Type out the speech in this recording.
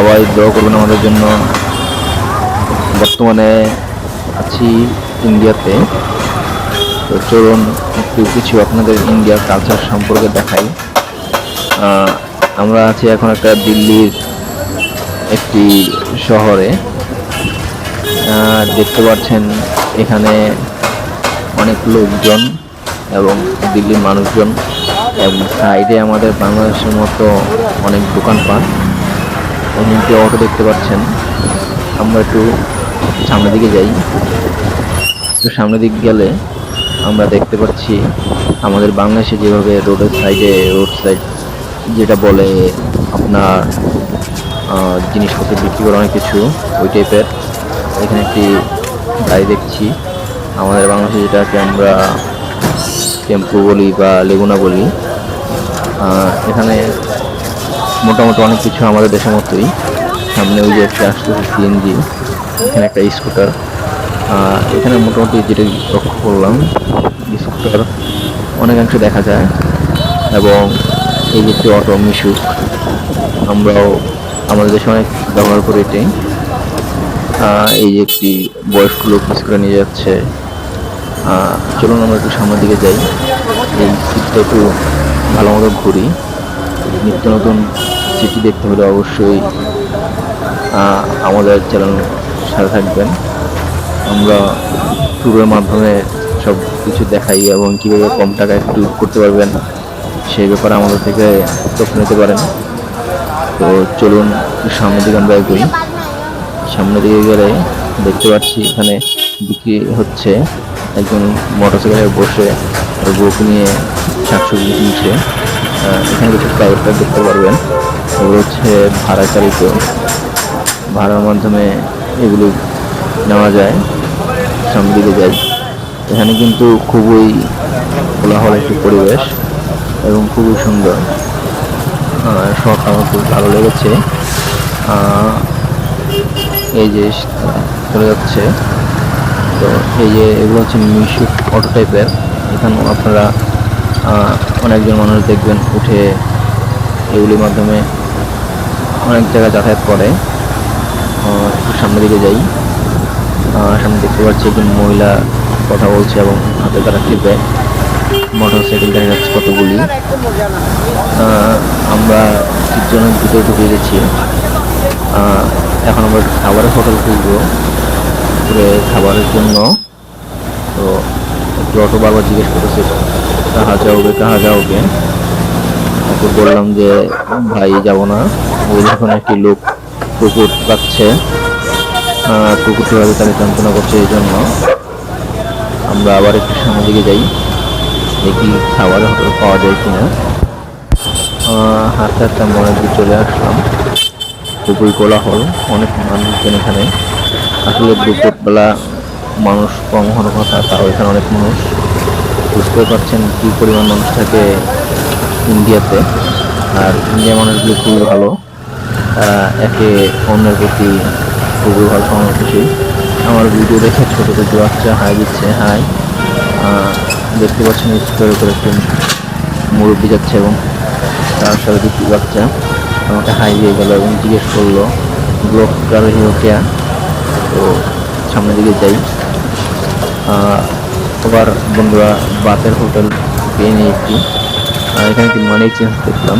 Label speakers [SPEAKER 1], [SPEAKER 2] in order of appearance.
[SPEAKER 1] সবাই দোয়া করবেন আমাদের জন্য। বর্তমানে আছি ইন্ডিয়াতে। তো চলুন একটু কিছু আপনাদের ইন্ডিয়ার কালচার সম্পর্কে দেখাই। আমরা আছি এখন একটা দিল্লির একটি শহরে। দেখতে পাচ্ছেন এখানে অনেক লোকজন এবং দিল্লির মানুষজন। এবং সাইডে আমাদের বাংলাদেশের মতো অনেক দোকানপাট। এখানে একটি অটো দেখতে পাচ্ছেন, আমরা একটু সামনের দিকে যাই। একটু সামনের দিক গেলে আমরা দেখতে পাচ্ছি আমাদের বাংলাদেশে যেভাবে রোডের সাইডে রোড সাইড যেটা বলে আপনার জিনিসপত্র বিক্রি করে অনেক কিছু, ওই টাইপের এখানে একটি গাড়ি দেখছি। আমাদের বাংলাদেশে যেটাকে আমরা টেম্পু বলি বা লেগুনা বলি। এখানে মোটামুটি অনেক কিছু আমাদের দেশের মতোই। সামনে ওই যে একটা আসতেছে সিএনজি এখানে একটা স্কুটার এখানে মোটামুটি যেটা লক্ষ্য করলাম স্কুটার অনেকাংশে দেখা যায়। এবং এই যে একটি অটো, মিশুক, আমরাও আমাদের দেশে অনেক ব্যবহার করি এটাই এই যে একটি বয়স্ক লোক স্কুলে নিয়ে যাচ্ছে। চলুন আমরা একটু সামনের দিকে যাই। এই সিটটা একটু ভালো মতো ঘুরি। নিত্য নতুন সিটি দেখতে হলে অবশ্যই আমাদের চ্যানেল সাথে থাকবেন। আমরা ট্যুরের মাধ্যমে সব কিছু দেখাই এবং কীভাবে কম টাকায় ট্যুর করতে পারবেন সেই ব্যাপারে আমাদের থেকে তথ্য নিতে পারেন। তো চলুন, সামনের দিকে আমরা এগোই। সামনের দিকে গেলে দেখতে পাচ্ছি এখানে বিক্রি হচ্ছে। একজন মোটরসাইকেলে বসে বুক নিয়ে শাকসবজি কিনছে। এখানে কিছু প্রাইভেট কার দেখতে পারবেন। এগুলো হচ্ছে ভাড়া চালিত। ভাড়ার মাধ্যমে এগুলো নেওয়া যায়। সামনের দিকে যাই। এখানে কিন্তু খুবই কোলাহল একটি পরিবেশ এবং খুবই সুন্দর। শহরটা আমার খুব ভালো লেগেছে। এই যে চলে যাচ্ছে। তো এই যে এগুলো হচ্ছে মিশু অটো টাইপের। এখানেও আপনারা অনেকজন মানুষ দেখবেন উঠে এগুলির মাধ্যমে অনেক জায়গায় যাতায়াত করে। একটু সামনের দিকে যাই। সামনে দেখতে পাচ্ছি একজন মহিলা কথা বলছে এবং হাতে তারা ব্যাগ মোটর সাইকেল দেখা যাচ্ছে কতগুলি। আমরা তিনজনের ভিতরে ঢুকে গেছি। এখন আমরা খাবারের হোটেল খুঁজবো। খাবারের জন্য। তো একটু অটো বারবার জিজ্ঞেস করেছে কাহা যাওগে কাহা যাওগে ওকে বললাম যে, ভাই, যাব না। ওই যখন একটি লোক কুকুর পাচ্ছে কুকুরটি হয়তো তাকে যন্ত্রণা করছে এই জন্য আমরা আবার একটু সামনের দিকে যাই, দেখি খাবার হোটেল পাওয়া যায় কিনা। হাঁটতে আমরা অনেক দূর চলে আসলাম। খুবই কোলাহল, অনেক মানুষজন এখানে। আসলে দুপুরবেলা মানুষ কম হওয়ার কথা, তাও এখানে অনেক মানুষ। বুঝতে পারছেন কি পরিমাণ মানুষ থাকে ইন্ডিয়াতে। আর ইন্ডিয়ার মানুষগুলো খুবই ভালো। তারা একে অন্যের প্রতি খুবই ভালো সহানুভূতি আমার ভিডিও দেখে ছোটো ছোটো বাচ্চা হাই দিচ্ছে, হাই। দেখতে পাচ্ছেন স্টোরের করে একটি মুরব্বী যাচ্ছে এবং তার সাথে দুটি বাচ্চা আমাকে হাই দিয়ে গেল এবং জিজ্ঞেস করল, ব্লক কারও হিরো তো সামনের দিকে যাই। আবার বন্ধুরা বাতের হোটেল পেয়ে একটি এখানে একটি মানি চেঞ্জ দেখলাম।